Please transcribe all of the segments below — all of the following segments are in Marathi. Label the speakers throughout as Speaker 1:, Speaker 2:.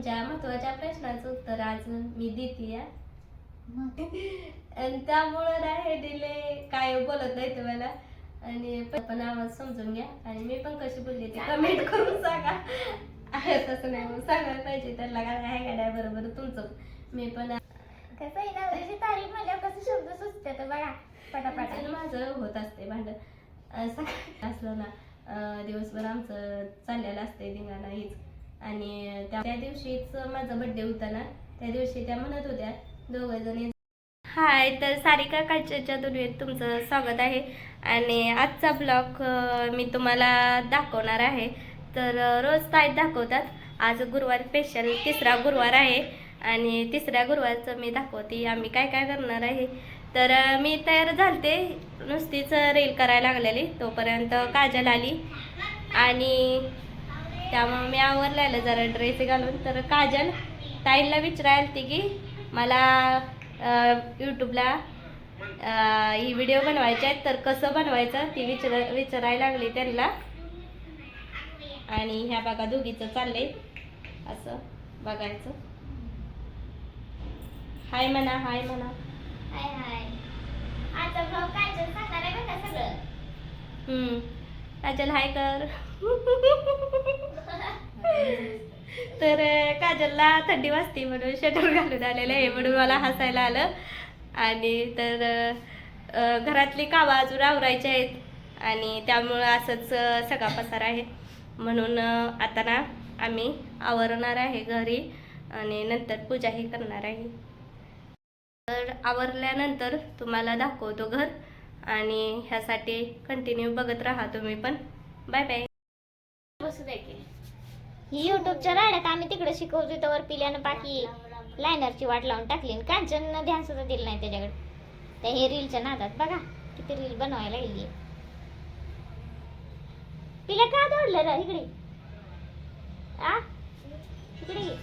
Speaker 1: तुमच्या महत्त्वाच्या प्रश्नाचं उत्तर आज मी देते आणि त्यामुळं ना हे दिले काय बोलत नाही तुम्हाला आणि पण आवाज समजून घ्या. आणि मी पण कशी बोलली ते कमेंट करून सांगा. तसं नाही मग सांगायला पाहिजे. त्यांना काय आहे का नाही बरोबर तुमचं. मी पण
Speaker 2: कसं आहे नवऱ्याची तारीफ कसं शब्द सुचते तर बघा. पटापटा.
Speaker 1: माझं होत असते भांडण अं, सकाळी असलं ना दिवसभर आमचं चाललेलं असते धिंगाणा हीच. आणि त्या त्या दिवशीच माझा बड्डे होता ना त्या दिवशी त्या म्हणत होत्या दोघंजणी हाय तर सारिका काचेच्या दुनियेत तुमचं स्वागत आहे. आणि आजचा ब्लॉग मी तुम्हाला दाखवणार आहे. तर रोज ताईत दाखवतात. आज गुरुवार स्पेशल तिसरा गुरुवार आहे. आणि तिसऱ्या गुरुवारचं मी दाखवते आम्ही काय काय करणार आहे. तर मी तयार झालते. नुसतीच रील करायला लागलेली तोपर्यंत काजल आली. आणि त्यामुळे मी आवरलेलं जरा ड्रेस घालून. तर काजल ताईला विचारायला ती की मला यूट्यूबला ही व्हिडिओ बनवायचे आहेत. तर कसं बनवायचं ती विचार विचारायला लागली त्यांना. आणि ह्या बघा दोघीचं चाललंय. असं बघायचं. हाय म्हणा हाय म्हणा.
Speaker 2: हाय हाय. आता भाऊ काय सगळं.
Speaker 1: हम्म. काजल हाय कर. तर काजलला थंडी वाजते म्हणून शटर घालून आलेलं आहे म्हणून मला हसायला आलं. आणि तर घरातली कामं अजून आवरायची आहेत. आणि त्यामुळं असंच सगळा पसार आहे. म्हणून आता ना आम्ही आवरणार आहे घरी. आणि नंतर पूजाही करणार आहे. तर आवरल्यानंतर तुम्हाला दाखवतो घर. आणि ह्यासाठी कंटिन्यू बघत राहा तुम्ही पण. बाय बाय
Speaker 2: बसू दे की. ही युट्यूबच्या राड्यात आम्ही तिकडे शिकवतो तर पिल्यानं बाकी लायनरची वाट लावून टाकली आणि कांचन ध्यान सुद्धा दिलं नाही त्याच्याकडे. त्या हे रीलच्या नादात बघा किती रील बनवायला गेली पिल्या का दौडलं रे इकडे? आ? इकडे ये.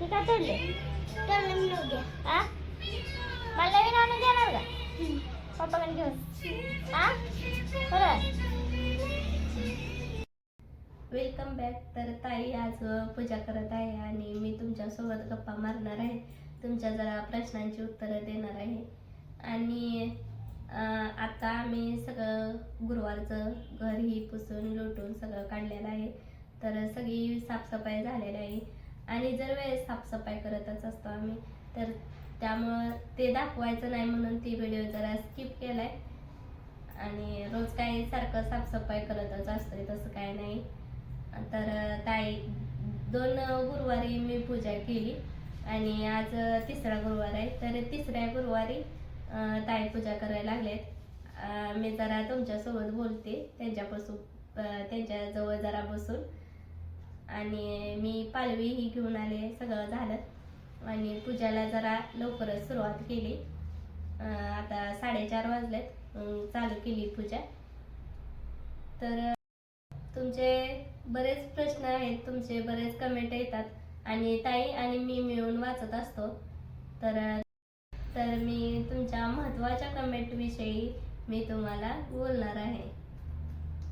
Speaker 2: हे का तोडले आ? मला नवीन आणून देणार का पप्पाकडे घेऊन
Speaker 1: वेलकम बॅक तर ताई आज पूजा करत आहे आणि मी तुमच्यासोबत गप्पा मारणार आहे. तुमच्या जरा प्रश्नांची उत्तरं देणार आहे. आणि आता आम्ही सगळं गुरुवारचं घरही पुसून लुटून सगळं काढलेलं आहे. तर सगळी साफसफाई झालेली आहे. आणि जर वेळेस साफसफाई करतच असतो आम्ही तर त्यामुळं ते दाखवायचं नाही म्हणून ती व्हिडिओ जरा स्किप केलाय. आणि रोज काही सारखं साफसफाई करतच असते तसं काय नाही. तर ताई दोन गुरुवारी मी पूजा केली. आणि आज तिसरा गुरुवार आहे. तर तिसऱ्या गुरुवारी ताई पूजा करायला लागलेत. मी जरा तुमच्यासोबत बोलते त्यांच्यापासून त्यांच्याजवळ जरा बसून. आणि मी पालवी ही घेऊन आले सगळं झालं. आणि पूजाला जरा लवकरच सुरुवात केली. आता साडेचार वाजलेत. चालू केली पूजा. तर तुमचे बरेच प्रश्न आहेत. तुमचे बरेच कमेंट येतात. आणि ताई आणि मी मिळून वाचत असतो. तर तर मी तुमच्या महत्त्वाच्या कमेंट विषयी मी तुम्हाला बोलणार आहे.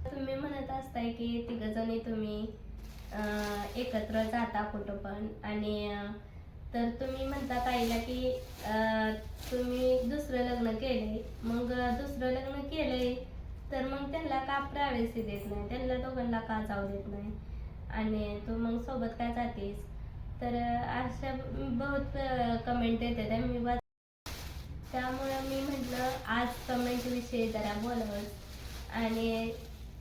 Speaker 1: तुम्ही म्हणत असताय की तिघजणी तुम्ही एकत्र जाता कुठं पण. आणि तर तुम्ही म्हणता ताईला की तुम्ही दुसरं लग्न केलंय. मग दुसरं लग्न केलंय तर मग त्यांना का प्रायव्हसी देत नाही? त्यांना दोघांना का जाऊ देत नाही? आणि तू मग सोबत काय जातेस? तर अशा बहुत कमेंट येते त्या मी वाच त्यामुळं मी म्हटलं आज कमेंट विषयी जरा बोलावं. आणि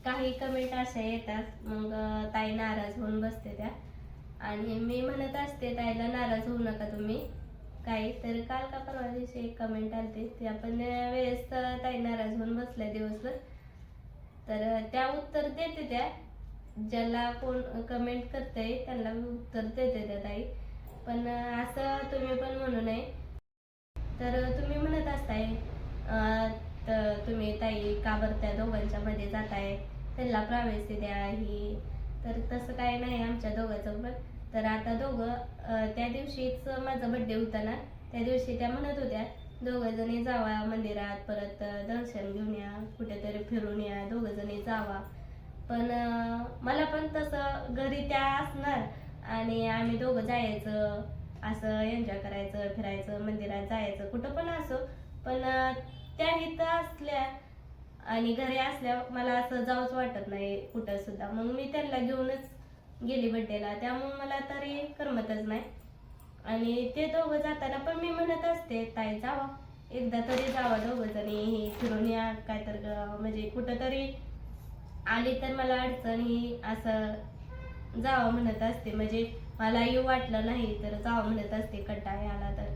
Speaker 1: काही कमेंट अशा येतात. मग ताई नाराज होऊन बसते त्या. आणि मी म्हणत असते ताईला नाराज होऊ नका तुम्ही. काही तर काल का परवा दिवशी एक कमेंट आलते ते आपण वेळेस ताई नाराज होऊन बसल्या दिवसभर. तर त्या उत्तर देते त्या. ज्याला कोण कमेंट करते त्यांना उत्तर देते त्या ताई. पण असं तुम्ही पण म्हणू नये. तर तुम्ही म्हणत असताय तर तुम्ही ताई का बरं त्या दोघांच्या मध्ये जाताय? त्यांना प्रायव्हसी द्या ही. तर तसं काय नाही आमच्या दोघांचं पण. तर आता दोघं त्या दिवशीच माझा बड्डे होता ना त्या दिवशी त्या म्हणत होत्या दोघं जणी जावा मंदिरात परत दर्शन घेऊन या कुठेतरी फिरून या दोघं जणी जावा. पण मला पण तसं घरी त्या असणार आणि आम्ही दोघं जायचं असं एन्जॉय करायचं फिरायचं मंदिरात जायचं कुठं पण असो. पण त्या इथं असल्या आणि घरी असल्या मला असं जाऊच वाटत नाही कुठं सुद्धा. मग मी त्यांना घेऊनच गेली बड्डेला त्यामुळे मला तरी करमतच नाही. आणि ते दोघं जाताना पण मी म्हणत असते ताई जावा. एकदा तरी जावा दोघं जणी. हे फिरून या काय तर म्हणजे कुठं तरी आली तर मला अडचण ही असं जावं म्हणत असते. म्हणजे मला येऊ वाटलं नाही तर जावं म्हणत असते कंटाळा आला तर.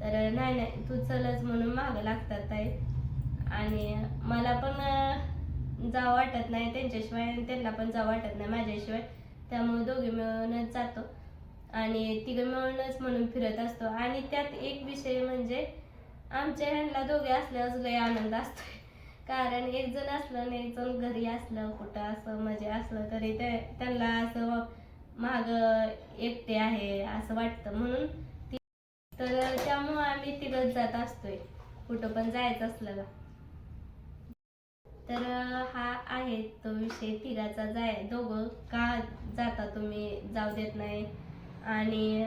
Speaker 1: तर नाही नाही तू चलच म्हणून मागं लागतात ताई. आणि मला पण जावं वाटत नाही त्यांच्याशिवाय आणि त्यांना पण जावं वाटत नाही माझ्याशिवाय. त्यामुळे दोघे मिळूनच जातो. आणि तिघं मिळूनच म्हणून फिरत असतो. आणि त्यात एक विषय म्हणजे आमच्या ह्यांना दोघे असल्यास लय आनंद असतो कारण एक जण असलं आणि एक जण घरी असलं कुठं असं म्हणजे असलं तरी ते त्यांना असं माग एकटे आहे असं वाटतं. म्हणून ती तर त्यामुळं आम्ही तिघंच जात असतोय. कुठं पण जायचं असलं का तर हा आहे तो विषय. तिघाचा जाय दोघं का जाता तुम्ही? जाऊ देत नाही. आणि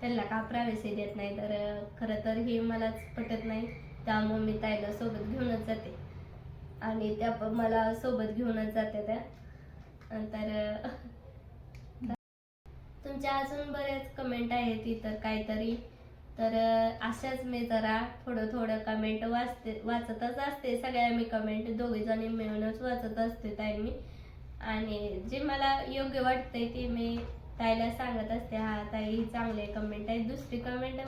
Speaker 1: त्यांना का प्रायव्हसी देत नाही? तर खरं तर हे मलाच पटत नाही. त्यामुळे मी ताईला सोबत घेऊनच जाते. आणि त्या मला सोबत घेऊनच जाते त्या. नंतर तुमच्या अजून बरेच कमेंट आहेत इतर काहीतरी. तर अशाच मी जरा थोडं थोडं कमेंट वाचते वाचतच असते. सगळ्या मी कमेंट दोघी जणी मिळूनच वाचत असते ताई मी. आणि जे मला योग्य वाटते ते मी ताईला सांगत असते. हा ताई चांगले कमेंट आहे. दुसरी कमेंट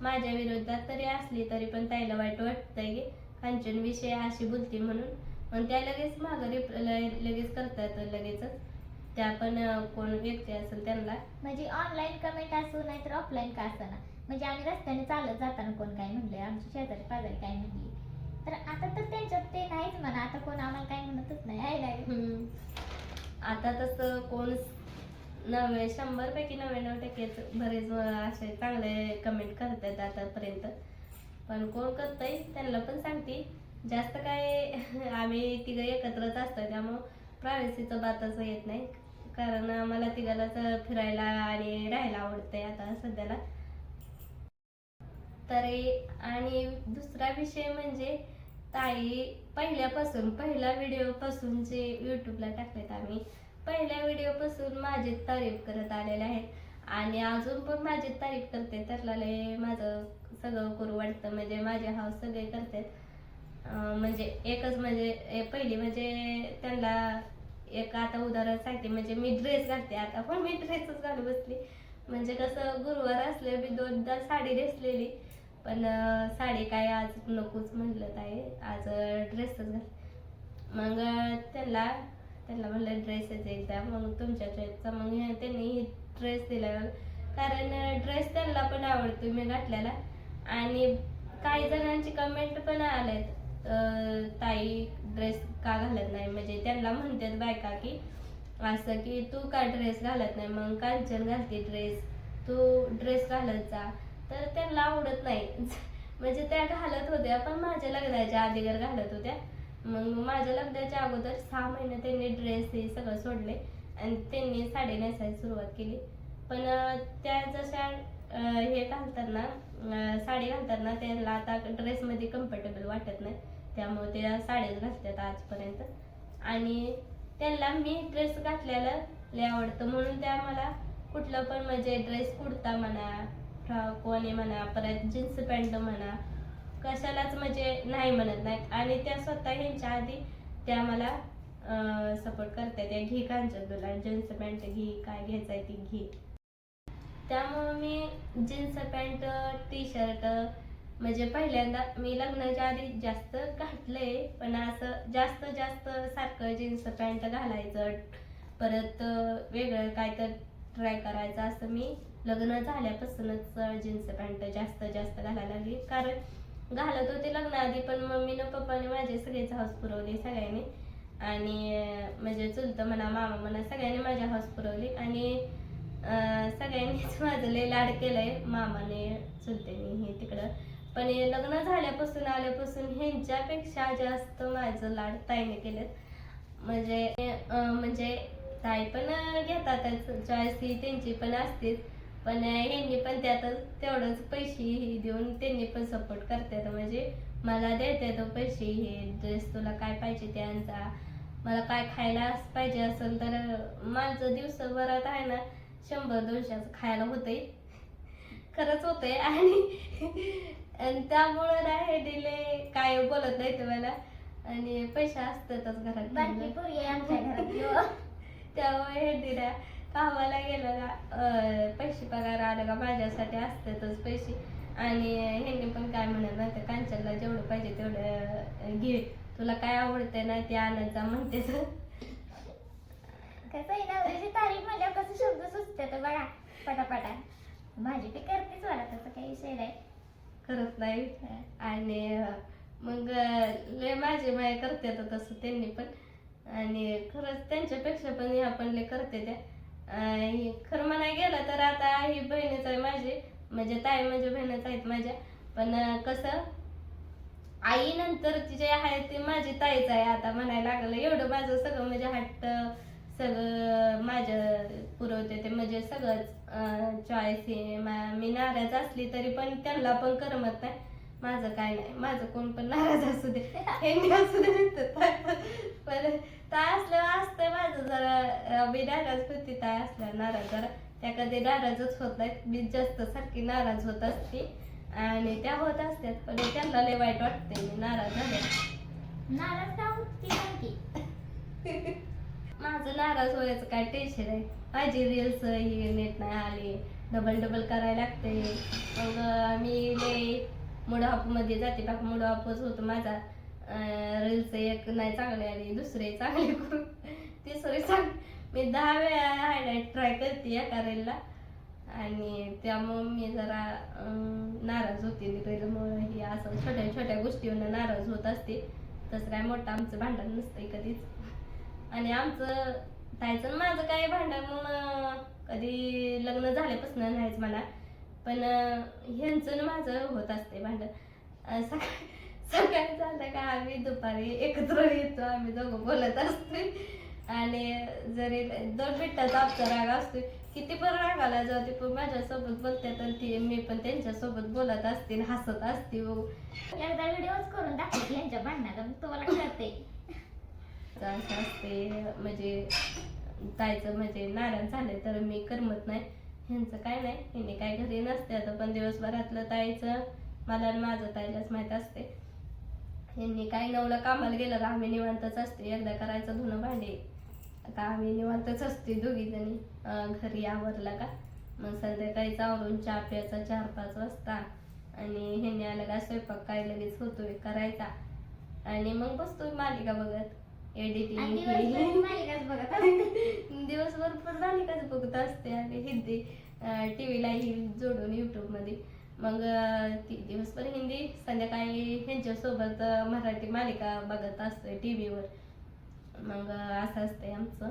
Speaker 1: माझ्या विरोधात तरी असली तरी पण ताईला वाईट वाटतंय की कांचन विषय अशी बोलती म्हणून. पण त्या लगेच मागं रिप्लाय लगेच करतात लगेचच. त्या पण कोण व्यक्ती असेल त्यांना.
Speaker 2: म्हणजे ऑनलाईन कमेंट असो नाहीतर ऑफलाईन का असताना म्हणजे आम्ही रस्त्याने चालत जाताना कोण काय म्हणले आमची शेजारी पाजारी काय म्हणली तर आता तर त्यांच्यात ते नाहीच म्हणा आता कोण आम्हाला काय म्हणतच नाही आहे नाही
Speaker 1: आता तसं कोण नव्हे शंभर पैकी नव्याण्णव टक्केच बरेच असे चांगले कमेंट करतात आतापर्यंत. पण कोण करतंय त्यांना पण सांगते. जास्त काय आम्ही तिघं एकत्रच असतो त्यामुळं प्रायव्हसीचं बातच येत नाही. कारण मला तिघालाच फिरायला आणि राहायला आवडतंय आता सध्याला. तरी आणि दुसरा विषय म्हणजे ताई पहिल्यापासून पहिल्या व्हिडिओपासून जे यूट्यूबला टाकलेत आम्ही पहिल्या व्हिडिओपासून माझी तारीफ करत आलेले आहेत. आणि अजून पण माझी तारीफ करते त्याला लय माझं सगळं करू वाटतं. म्हणजे माझे हाव सगळे करतात. म्हणजे एकच म्हणजे ए, पहिली म्हणजे त्यांना एक आता उदाहरण सांगते म्हणजे मी ड्रेस घालते. आता पण मी ड्रेसच घालू बसली. म्हणजे कसं गुरुवार असले मी दोनदा साडी नेसलेली. पण साडी काय आज नकोच म्हटलं ताई. आज ड्रेसच घाल. मग त्यांना त्यांना म्हणलं ड्रेसच एकदा मग तुमच्या ड्रेसचा मग हे- त्यांनी ड्रेस दिला. कारण ड्रेस त्यांना पण आवडतो मी घातलेला. आणि काही जणांची कमेंट पण आल्यात ताई ड्रेस का घालत नाही? म्हणजे त्यांना म्हणतात बायका की असं की तू का ड्रेस घालत नाही? मग कांचन घालते ड्रेस तू ड्रेस घालत जा. तर त्यांना आवडत नाही. म्हणजे त्या घालत होत्या पण माझ्या लग्नाच्या अगोदर घालत होत्या. मग माझ्या लग्नाच्या अगोदर सहा महिने त्यांनी ड्रेस हे सगळं सोडले आणि त्यांनी साडी नेसायला सुरुवात केली. पण त्या जशा हे घालताना साडी घालताना त्यांना आता ड्रेसमध्ये कम्फर्टेबल वाटत नाही. त्यामुळे त्या साड्याच घालतात आजपर्यंत. आणि त्यांना मी ड्रेस घातलेला लय आवडतं. म्हणून त्या मला कुठलं पण म्हणजे ड्रेस कुडता म्हणा फ्रॉक कोणी म्हणा परत जीन्स पॅन्ट म्हणा कशालाच म्हणजे नाही म्हणत नाहीत. आणि त्या स्वतः ह्यांच्या आधी त्या मला सपोर्ट करतात. त्या घी कांचन तुला जीन्स पॅन्ट घी काय घ्यायचं आहे ती घी. त्यामुळं मी जीन्स पॅन्ट टी शर्ट म्हणजे पहिल्यांदा मी लग्नाच्या आधी जास्त घातलंय पण असं जास्त जास्त सारखं जीन्स पॅन्ट घालायचं परत वेगळं काय तर ट्राय करायचं असं मी लग्न झाल्यापासूनच जीन्स पॅन्ट जास्त जास्त घालायला लागली. कारण घालत होते लग्नाआधी पण मम्मीनं पप्पाने माझे सगळेच हाऊस पुरवले सगळ्यांनी. आणि म्हणजे चुलतं म्हणा मामा म्हणा सगळ्यांनी माझ्या हाऊस पुरवली. आणि सगळ्यांनीच माझं लय लाड केलंय मामाने चुलत्याने हे तिकडं. पण हे लग्न झाल्यापासून आल्यापासून ह्यांच्यापेक्षा जास्त माझं लाड ताईने केलेत. म्हणजे म्हणजे ताई पण घेतातच चॉईस ही त्यांची पण असतेच. पण ह्यांनी पण त्यातच तेवढंच पैसे हे देऊन त्यांनी पण सपोर्ट करतात. म्हणजे मला देतात पैसे हे ड्रेस तुला काय पाहिजे ते मला काय खायला पाहिजे असेल तर माझं दिवसभरात आहे ना शंभर दोनशेचं खायला होतंय. खरंच होतंय. आणि त्यामुळं ना हे दिले काय बोलत नाही तुम्हाला आणि पैसे असतातच घरात. त्यामुळे हे दिल्या कामाला गेलं का पैसे पगार आलं का माझ्यासाठी असतातच पैसे. आणि ह्यांनी पण काय म्हणत ना कांचनला जेवढं पाहिजे तेवढं घे. तुला काय आवडतंय ना ते आणत जा म्हणते तर.
Speaker 2: कसं आहे नवऱ्याची तारीफ म्हणल्यावर कसं शब्द सुचते तर बघा पटापटा. माझी ती करतेच मला तसं काही विषय नाही.
Speaker 1: करत नाही. आणि मग लय माझे माय करते तर तसं त्यांनी पण. आणि खरंच त्यांच्यापेक्षा पण ह्या पण लय करते त्या. ही खरं म्हणाय गेलं तर आता ही बहिणीच आहे माझी. म्हणजे ताई म्हणजे बहिणच आहेत माझ्या. पण कसं आई नंतर जे आहे ते माझी ताईच आहे. आता म्हणायला लागलं एवढं माझं सगळं म्हणजे हट्ट सगळं माझ्या पुरवते ते म्हणजे सगळंच चॉईस हे मी नाराज असली तरी पण त्यांना पण करमत नाही. माझं काय नाही माझं कोण पण नाराज असू दे. ह्यांनी असू दे पण ताय असल्यावर असतं माझं जरा मी नाराज होती ताय असल्या नाराज. जरा त्या कधी नाराजच होत नाहीत. मी जास्त सारखी नाराज होत असते. आणि त्या होत असतात पण त्यांना लय वाईट वाटते मी नाराज झाले.
Speaker 2: नाराज
Speaker 1: माझं नाराज व्हायचं काय टेन्शन आहे. माझी रील्स ही नीट नाही आली. डबल डबल करायला लागते मग मी लय मूडमध्ये जाते. बाक मुड ऑफच होतो माझा. रील्स एक नाही चांगले आणि दुसरे चांगले करून. तिसरी चांग मी दहा वेळा हायलाईट ट्राय करते एका रीलला आणि त्यामुळं मी जरा नाराज होते. रीलमुळं हे असं छोट्या छोट्या गोष्टीवरनं नाराज होत असते. तसं काय मोठं आमचं भांडण नसतंय कधीच. आणि आमचं ताईचं आणि माझं काय भांडण कधी लग्न झाल्यापासून नाहीच मला पण ह्यांचं माझं होत असते भांडण. सकाळी सकाळी झालं का आम्ही दुपारी एकत्र येतो आम्ही दोघं बोलत असतोय. आणि जरी दोन मिनिटाचा आमचा राग असतोय किती पण रागाला जाऊ ते पण माझ्यासोबत बोलतात आणि ती मी पण त्यांच्यासोबत बोलत असते हसत असते हो.
Speaker 2: एकदा व्हिडिओच करून दाखवते यांच्या भांडणाचा तुम्हाला कळते
Speaker 1: असं असते म्हणजे ताईचं म्हणजे नाराज झाले तर मी करमत नाही. ह्यांचं काय नाही. ह्यांनी काय घरी नसते. आता पण दिवसभरातलं ताईचं मला आणि माझं ताईलाच माहीत असते. ह्यांनी काय नवलं कामाला गेलं का आम्ही निवांतच असते. एकदा करायचं धुणं भांडे. आता आम्ही निवांतच असते दोघी जणी अं, घरी आवरला का? मग संध्याकाळीच आवरून चहा प्यायचा चार पाच वाजता आणि ह्यांनी आलं का स्वयंपाक काय लगेच होतोय करायचा. आणि मग बसतोय मालिका बघत. एडिटिंग
Speaker 2: दिवसभर
Speaker 1: पण मालिकाच बघत असते. टी व्हीलाही जोडून यूट्यूबमध्ये मग ती दिवसभर हिंदी संध्याकाळी ह्यांच्यासोबत मराठी मालिका बघत असते टी व्हीवर मग असं असतंय आमचं.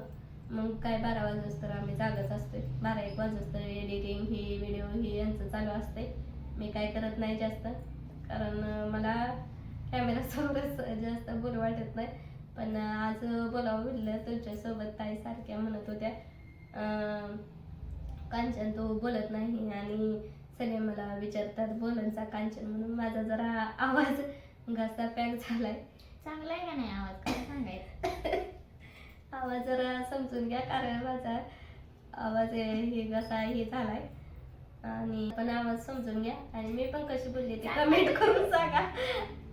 Speaker 1: मग काय बारा वाजता तर आम्ही जागत असतोय. बारा एक वाजता एडिटिंग ही व्हिडिओ ही यांचं चालू असते मी काय करत नाही जास्त. कारण मला कॅमेरासमोरच जास्त बोल वाटत नाही. पण आज बोलावं म्हटलं तुमच्यासोबत ताई सारख्या म्हणत होत्या. अं, कांचन तू बोलत नाही आणि सगळे मला विचारतात बोलनचा कांचन म्हणून माझा जरा आवाज घसा पॅक झालाय.
Speaker 2: चांगला आहे का नाही आवाज? काय सांगायचं?
Speaker 1: आवाज जरा समजून घ्या कारण माझा आवाज हे घसा हे झालाय. आणि पण आवाज समजून घ्या. आणि मी पण कशी बोलली ते कमेंट करून सांगा.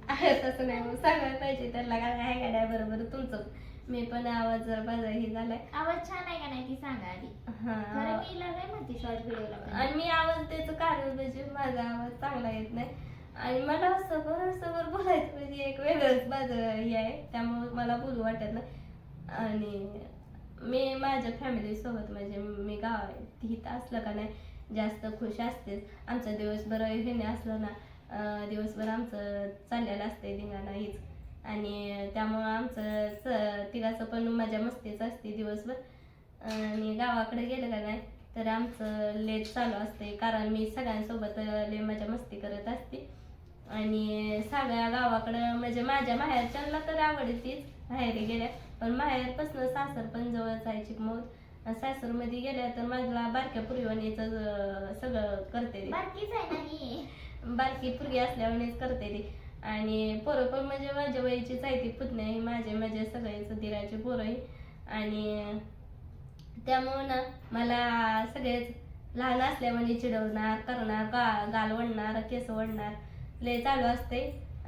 Speaker 1: तसं नाही मग सांगायला पाहिजे. त्यांना काय आहे का नाही बरोबर तुमचं. मी पण आवाज जरा माझा हे झालाय.
Speaker 2: आवाज छान आहे का नाही ती सांगा आधी.
Speaker 1: हा.
Speaker 2: मी नाही म्हणते शॉर्ट व्हिडिओला.
Speaker 1: आणि मी आवाज द्यायचं कारण म्हणजे माझा आवाज चांगला येत नाही. आणि मला असं बरं समोर बोलायचं म्हणजे एक वेगळंच माझं हे आहे. त्यामुळे मला बोलू वाटत नाही. आणि मी माझ्या फॅमिली सोबत म्हणजे मी गाव इथं असलं का नाही जास्त खुश असतेच. आमचा दिवसभर हे असलं ना अं, दिवसभर आमचं चाललेलं असते धिंगाणा हीच. आणि त्यामुळं आमचं स तिघाचं पण मजा मस्तीच असते दिवसभर. आणि गावाकडे गेलं का नाही तर आमचं लेट चालू असते कारण मी सगळ्यांसोबत लय मजा मस्ती करत असते. आणि सगळ्या गावाकडं म्हणजे माझ्या माहेरच्यांना तर आवडतीच बाहेर गेल्या. पण माहेरपासून सासर पण जवळच आहे चिकमोद सासरमध्ये गेल्या तर माझ्या बारक्या पुरीवाणीचं सगळं करते बारकी पुरगी असल्यामुळेच करते ती. आणि पोरं पण म्हणजे माझ्या वयाचीच आहे ती पुतण्या ही माझे माझे सगळेच दिराचे पोरं आहे. आणि त्यामुळं ना मला सगळेच लहान असल्यामुळे चिडवणार करणार गा गाल वडणार केस वडणार लय चालू असते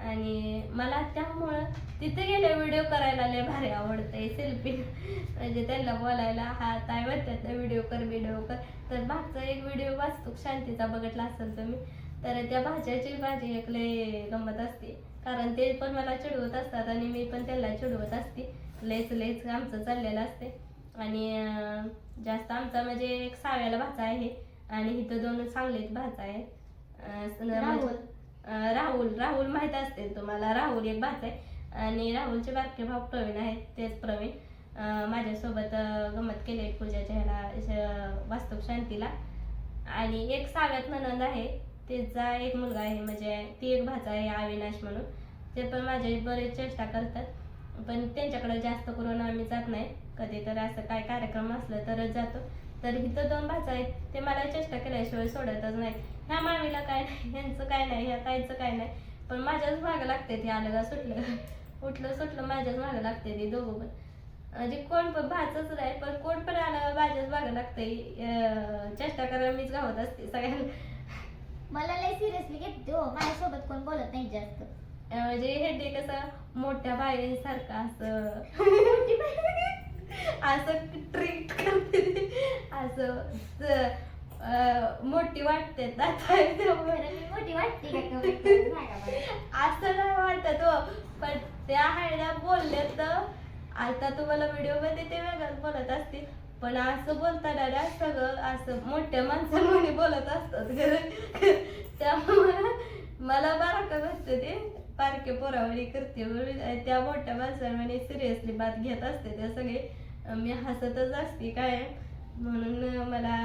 Speaker 1: आणि मला त्यामुळं तिथे गेले व्हिडिओ करायला लय भारी आवडते सेल्फी म्हणजे त्यांना बोलायला हा काय म्हणतात व्हिडिओ कर व्हिडिओ कर. तर मागचा एक व्हिडिओ वाचतो शांतीचा बघितला असेल तुम्ही. तर त्या भाज्याची भाजी एक लय गंमत असते. कारण ते पण मला चिडवत असतात आणि मी पण त्यांना चिडवत असते. लयच लयच आमचं चाललेलं असते. आणि जास्त आमचा म्हणजे एक साव्याला भाचा आहे. आणि इथं दोन चांगलेच भाचा आहे. स-
Speaker 2: राहुल.
Speaker 1: राहुल. राहुल माहीत असते तुम्हाला. राहुल एक भाचा आहे. आणि राहुलचे बारके भाऊ प्रवीण आहेत. तेच प्रवीण. माझ्यासोबत गंमत केली पूजाच्या ह्याला वास्तव शांतीला. आणि एक साव्यात ननंद आहे. त्याचा एक मुलगा आहे म्हणजे ती एक भाचा आहे अविनाश म्हणून. ते पण माझ्या बरेच चेष्टा करतात. पण त्यांच्याकडे जास्त करून आम्ही जात नाही. कधी तर असं काय कार्यक्रम असलं तरच जातो. तर इथं दोन भाचा आहेत. ते मला चेष्टा केल्याशिवाय सोडतच नाही ह्या मामीला काय नाही ह्यांचं काय नाही ह्या ताईचं काय नाही. पण माझ्याच मागं लागते ते आलं का सुटलं. उठलं सुटलं माझ्याच मागं लागते ते दोघं पण. म्हणजे कोण पण भाचच नाही पण कोण पण आलं माझ्याच मागं लागते चेष्टा करायला मीच गावत असते सगळ्यांना.
Speaker 2: मला लय सिरियसली घेते हो माझ्यासोबत कोण बोलत नाही जास्त.
Speaker 1: म्हणजे हे ते कसं मोठ्या बाईसारखं असं. असं ट्रीट करते. असं अं, मोठी वाटते
Speaker 2: खरं मी मोठी वाटते का comment करून सांगा मला.
Speaker 1: असं नाही वाटत हो. पण त्या हायला बोलले तर आता तुम्हाला व्हिडिओमध्ये ते वेगळंच बोलत असतील. पण असं बोलताना दादा सगळं असं मोठ्या माणसांमध्ये बोलत असतात त्यामुळे मला बारका वाटतं ते. पारखे पोरावळी करते त्या मोठ्या माणसांमध्ये सिरियसली बात घेत असते त्या सगळे. मी हसतच असते काय म्हणून मला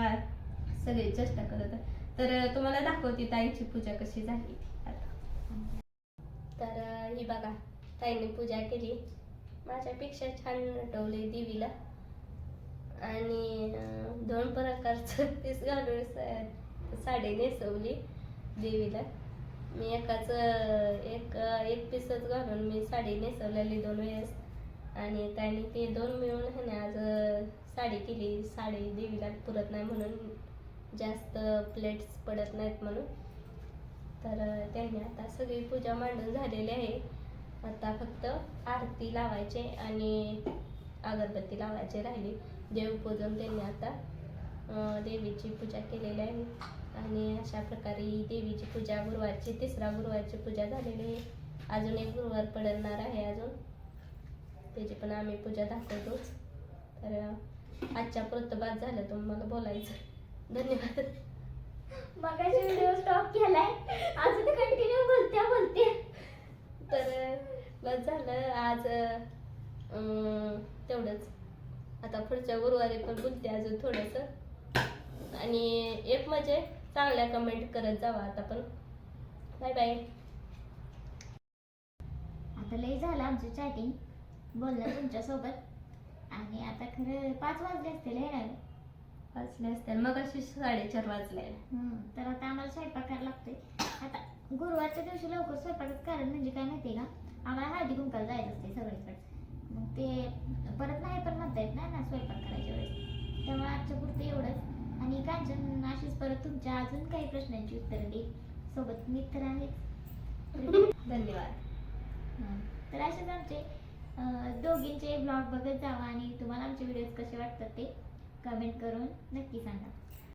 Speaker 1: सगळे चेष्टा करत तर तुम्हाला दाखवते ताईची पूजा कशी झाली आता. तर ही बघा ताईने पूजा केली. माझ्यापेक्षा छान नटवले देवीला. दोन प्रकारचं पीस घालून सा- साडी नेसवली देवीला. मी एकाच एक एक पीसच घालून मी साडी नेसवलेली दोन वेळेस. आणि त्याने ते दोन मिळून ह्याने आज साडी केली. साडी देवीला पुरत नाही म्हणून जास्त प्लेट्स पडत नाहीत म्हणून. तर त्यांनी आता सगळी पूजा मांडून झालेली आहे. आता फक्त आरती लावायचे आणि अगरबत्ती लावायचे राहिली. देवपूजन त्यांनी आता देवीची पूजा केलेली आहे. आणि अशा प्रकारे ही देवीची पूजा गुरुवारची तिसरा गुरुवारची पूजा झालेली आहे. अजून एक गुरुवार पडणार आहे अजून. त्याची पण आम्ही पूजा दाखवतोच. तर आजच्या पुरतं बाद झालं तुम्हाला बोलायचं. धन्यवाद.
Speaker 2: मगाशी व्हिडिओ स्टॉप केलाय. अजून कंटिन्यू बोलत्या बोलते.
Speaker 1: तर बस झालं. आज अं, तेवढंच. आता पुढच्या गुरुवारी पण बोलते अजून थोडंसं. आणि एक म्हणजे चांगल्या कमेंट करत जावा आता पण. बाय बाय
Speaker 2: आता लय झालं आमचं चॅटिंग बोलणं तुमच्यासोबत. आणि आता खरं पाच वाजले असतील हे ना.
Speaker 1: वाचले असतील. मग अशी साडेचार वाजले.
Speaker 2: हम्म, तर आता आम्हाला स्वयंपाक करायला लागतोय. आता गुरुवारच्या दिवशी लवकर स्वयंपाकाचं कारण म्हणजे काय माहितीये का? आम्हाला हळदी कुंकाला जायचं असते सगळीकडे. मग ते परत नाही पण म्हणता येत नाही ना स्वयंपाक करायच्या वेळेस. त्यामुळे आजच्या पुरते एवढंच. आणि कांचन अशीच परत तुमच्या अजून काही प्रश्नांची उत्तरं देईल सोबत मी तर आहेच
Speaker 1: धन्यवाद.
Speaker 2: तर असेच आमचे दोघींचे ब्लॉग बघत जावा आणि तुम्हाला आमचे व्हिडिओज कसे वाटतात ते कमेंट करून नक्की सांगा.